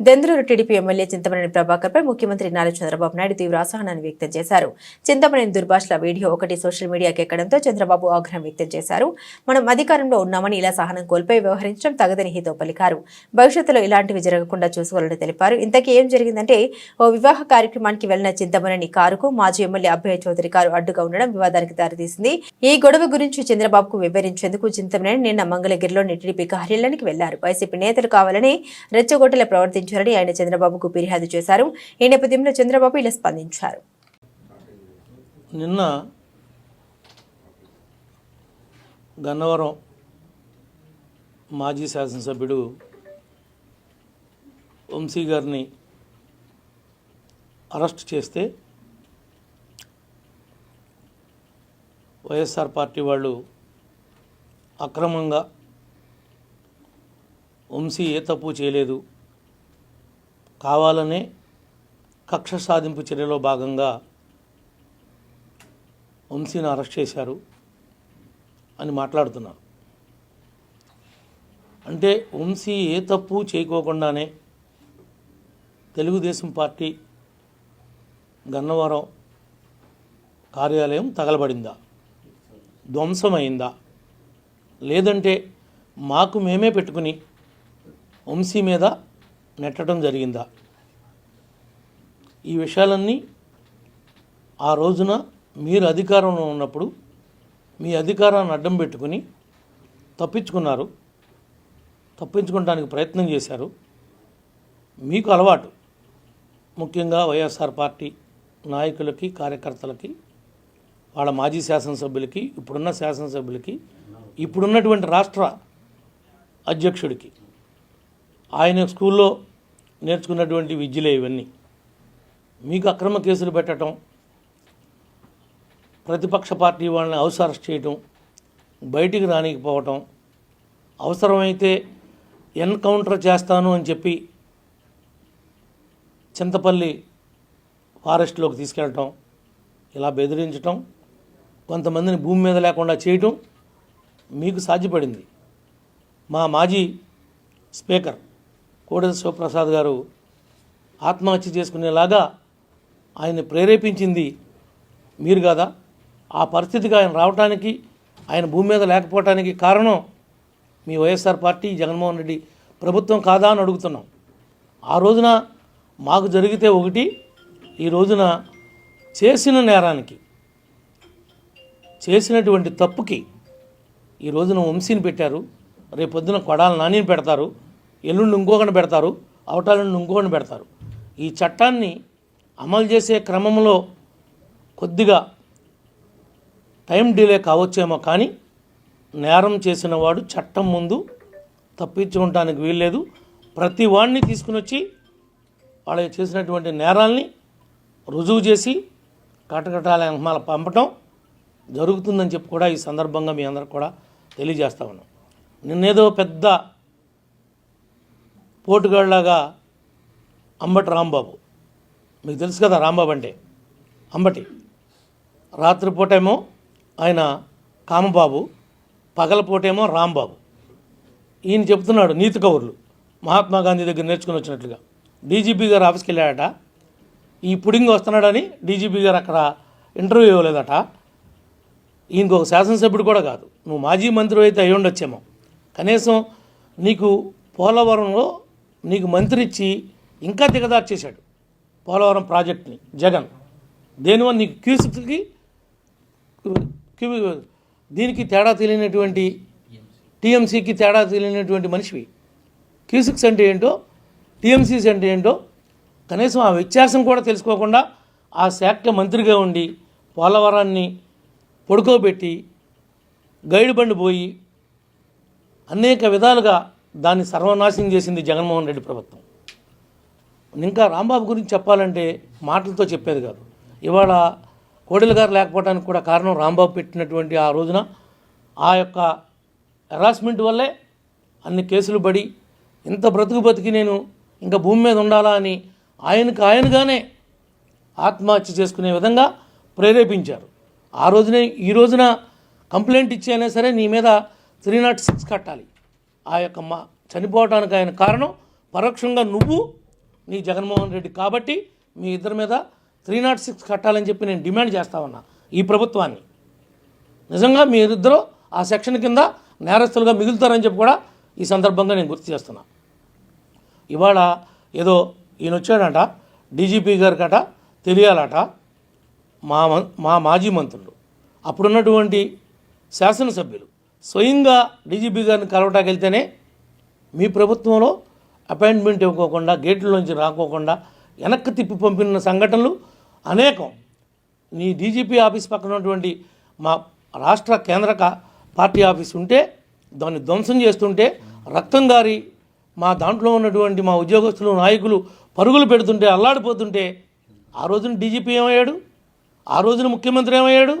Denduluru TDP MLA Chintamaneni Prabhakar పై ముఖ్యమంత్రి నారా చంద్రబాబు నాయుడు తీవ్ర అసహనాన్ని వ్యక్తం చేశారు. చింతమనేని దుర్భాషల వీడియో ఒకటి సోషల్ మీడియాకి ఎక్కడంతో చంద్రబాబు ఆగ్రహం వ్యక్తం చేశారు. మనం అధికారంలో ఉన్నామని ఇలా సహనం కోల్పోయి వ్యవహరించడం తగదని హితో పలికారు. భవిష్యత్తులో ఇలాంటివి జరగకుండా చూసుకోవాలని తెలిపారు. ఇంతకీ ఏం జరిగిందంటే ఓ వివాహ కార్యక్రమానికి వెళ్ళిన చింతమనేని కారుకు మాజీ ఎమ్మెల్యే అభయ చౌదరి కారు అడ్డుగా ఉండడం వివాదానికి దారితీసింది. ఈ గొడవ గురించి చంద్రబాబుకు వివరించేందుకు చింతమనేని నిన్న మంగళగిరిలోని టీడీపీ కార్యాలయానికి వెళ్ళారు. వైసీపీ నేతలు కావాలని రెచ్చగొట్టేలా ప్రవర్తించారని ఆయన చంద్రబాబుకు ఫిర్యాదు చేశారు. ఈ నేపథ్యంలో చంద్రబాబు ఇలా స్పందించారు. నిన్న గన్నవరం మాజీ శాసనసభ్యుడు వంశీ గారిని అరెస్ట్ చేస్తే వైఎస్ఆర్ పార్టీ వాళ్ళు అక్రమంగా వంశీ ఏ తప్పు చేయలేదు కావాలనే కక్ష సాధింపు చర్యలో భాగంగా వంశీని అరెస్ట్ చేశారు అని మాట్లాడుతున్నారు. అంటే వంశీ ఏ తప్పు చేయకోకుండానే తెలుగుదేశం పార్టీ గన్నవరం కార్యాలయం తగలబడిందా? ధ్వంసమైందా? లేదంటే మాకు మేమే పెట్టుకుని వంశీ మీద నెట్టడం జరిగిందా? ఈ విషయాలన్నీ ఆ రోజున మీరు అధికారంలో ఉన్నప్పుడు మీ అధికారాన్ని అడ్డం పెట్టుకుని తప్పించుకున్నారు. తప్పించుకోవడానికి ప్రయత్నం చేశారు. మీకు అలవాటు. ముఖ్యంగా వైఎస్ఆర్ పార్టీ నాయకులకి కార్యకర్తలకి వాళ్ళ మాజీ శాసనసభ్యులకి ఇప్పుడున్న శాసనసభ్యులకి ఇప్పుడున్నటువంటి రాష్ట్ర అధ్యక్షుడికి ఆయన స్కూల్లో నేర్చుకున్నటువంటి విద్యలే ఇవన్నీ. మీకు అక్రమ కేసులు పెట్టడం ప్రతిపక్ష పార్టీ వాళ్ళని హౌస్ అరెస్ట్ చేయటం బయటికి రానికపోవటం అవసరమైతే ఎన్కౌంటర్ చేస్తాను అని చెప్పి చింతపల్లి ఫారెస్ట్లోకి తీసుకెళ్ళటం ఇలా బెదిరించటం కొంతమందిని భూమి మీద లేకుండా చేయటం మీకు సాధ్యపడింది. మా మాజీ స్పీకర్ కోడెల శివప్రసాద్ గారు ఆత్మహత్య చేసుకునేలాగా ఆయన్ని ప్రేరేపించింది మీరు కదా? ఆ పరిస్థితికి ఆయన రావటానికి ఆయన భూమి మీద లేకపోవటానికి కారణం మీ వైఎస్ఆర్ పార్టీ జగన్మోహన్ రెడ్డి ప్రభుత్వం కాదా అని అడుగుతున్నాం. ఆ రోజున మాకు జరిగితే ఒకటి ఈ రోజున చేసిన నేరానికి చేసినటువంటి తప్పుకి ఈ రోజున వంశీని పెట్టారు. రేపొద్దున కొడాల నానిని పెడతారు. ఎల్లుండి ఇంకొకటి పెడతారు అవటాలను ఇంకొకటి పెడతారు. ఈ చట్టాన్ని అమలు చేసే క్రమంలో కొద్దిగా టైం డిలే కావచ్చేమో కానీ నేరం చేసిన వాడు చట్టం ముందు తప్పించుకోవటానికి వీల్లేదు. ప్రతి వాడిని తీసుకుని వచ్చి వాళ్ళకి చేసినటువంటి నేరాల్ని రుజువు చేసి కటకటాల పంపటం జరుగుతుందని చెప్పి కూడా ఈ సందర్భంగా మీ అందరికి కూడా తెలియజేస్తా ఉన్నాం. నిన్నేదో పెద్ద పోటుగాళ్ళలాగా అంబటి రాంబాబు. మీకు తెలుసు కదా రాంబాబు అంటే. అంబటి. రాత్రిపూటేమో ఆయన కామబాబు పగలపూటేమో రాంబాబు. ఈయన చెప్తున్నాడు నీతి కౌరులు. మహాత్మా గాంధీ దగ్గర నేర్చుకుని వచ్చినట్లుగా. డీజీపీ గారు ఆఫీస్కి వెళ్ళాడట. ఈ పుడింగ్ వస్తున్నాడని డీజీపీ గారు అక్కడ ఇంటర్వ్యూ ఇవ్వలేదట. ఈయనకు ఒక శాసనసభ్యుడు కూడా కాదు. నువ్వు మాజీ మంత్రి అయితే అయ్యి ఉండొచ్చేమో. కనీసం నీకు పోలవరంలో నీకు మంత్రి ఇచ్చి ఇంకా దిగదార్చేశాడు పోలవరం ప్రాజెక్ట్ని. జగన్. దేనివల్ల నీకు క్యూసిక్కి క్యూ- దీనికి తేడా తెలియనటువంటి టీఎంసీకి తేడా తెలియనటువంటి మనిషివి. క్యూసిక్స్ అంటే ఏంటో టీఎంసీస్ అంటే ఏంటో కనీసం ఆ వ్యత్యాసం కూడా తెలుసుకోకుండా ఆ శాఖ మంత్రిగా ఉండి పోలవరాన్ని పడుకోబెట్టి గైడ్ బండి పోయి అనేక విధాలుగా దాన్ని సర్వనాశనం చేసింది జగన్మోహన్ రెడ్డి ప్రభుత్వం. ఇంకా రాంబాబు గురించి చెప్పాలంటే మాటలతో చెప్పేది కాదు. ఇవాళ కోడెల గారు లేకపోవడానికి కూడా కారణం రాంబాబు పెట్టినటువంటి ఆ రోజున ఆ యొక్క హెరాస్మెంట్ వల్లే అన్ని కేసులు పడి ఇంత బ్రతుకు బతికి నేను ఇంకా భూమి మీద ఉండాలా అని ఆయనకు ఆయనగానే ఆత్మహత్య చేసుకునే విధంగా ప్రేరేపించారు. ఆ రోజునే ఈ రోజున కంప్లైంట్ ఇచ్చి అయినా సరే నీ మీద త్రీ నాట్ సిక్స్ కట్టాలి. ఆ యొక్క మా చనిపోవడానికి ఆయన కారణం. పరోక్షంగా నువ్వు నీ జగన్మోహన్ రెడ్డి కాబట్టి మీ ఇద్దరి మీద త్రీ నాట్ సిక్స్ కట్టాలని చెప్పి నేను డిమాండ్ చేస్తా ఉన్నా ఈ ప్రభుత్వాన్ని. నిజంగా మీరిద్దరూ ఆ సెక్షన్ కింద నేరస్తులుగా మిగులుతారని చెప్పి కూడా ఈ సందర్భంగా నేను గుర్తు చేస్తున్నా. ఇవాళ ఏదో ఈయన వచ్చాడట డీజీపీ గారికట తెలియాలట మా మం- మా మాజీ మంత్రులు. అప్పుడున్నటువంటి శాసనసభ్యులు. స్వయంగా డీజీపీ గారిని కలవటానికి వెళ్తేనే మీ ప్రభుత్వంలో అపాయింట్మెంట్ ఇవ్వకోకుండా గేట్లలోంచి రాకోకుండా వెనక్కి తిప్పి పంపిన సంఘటనలు అనేకం. నీ డీజీపీ ఆఫీస్ పక్కన ఉన్నటువంటి మా రాష్ట్ర కేంద్ర పార్టీ ఆఫీస్ ఉంటే దాన్ని ధ్వంసం చేస్తుంటే రక్తం గారి మా దాంట్లో ఉన్నటువంటి మా ఉద్యోగస్తులు నాయకులు పరుగులు పెడుతుంటే అల్లాడిపోతుంటే ఆ రోజున డీజీపీ ఏమయ్యాడు? ఆ రోజున ముఖ్యమంత్రి ఏమయ్యాడు?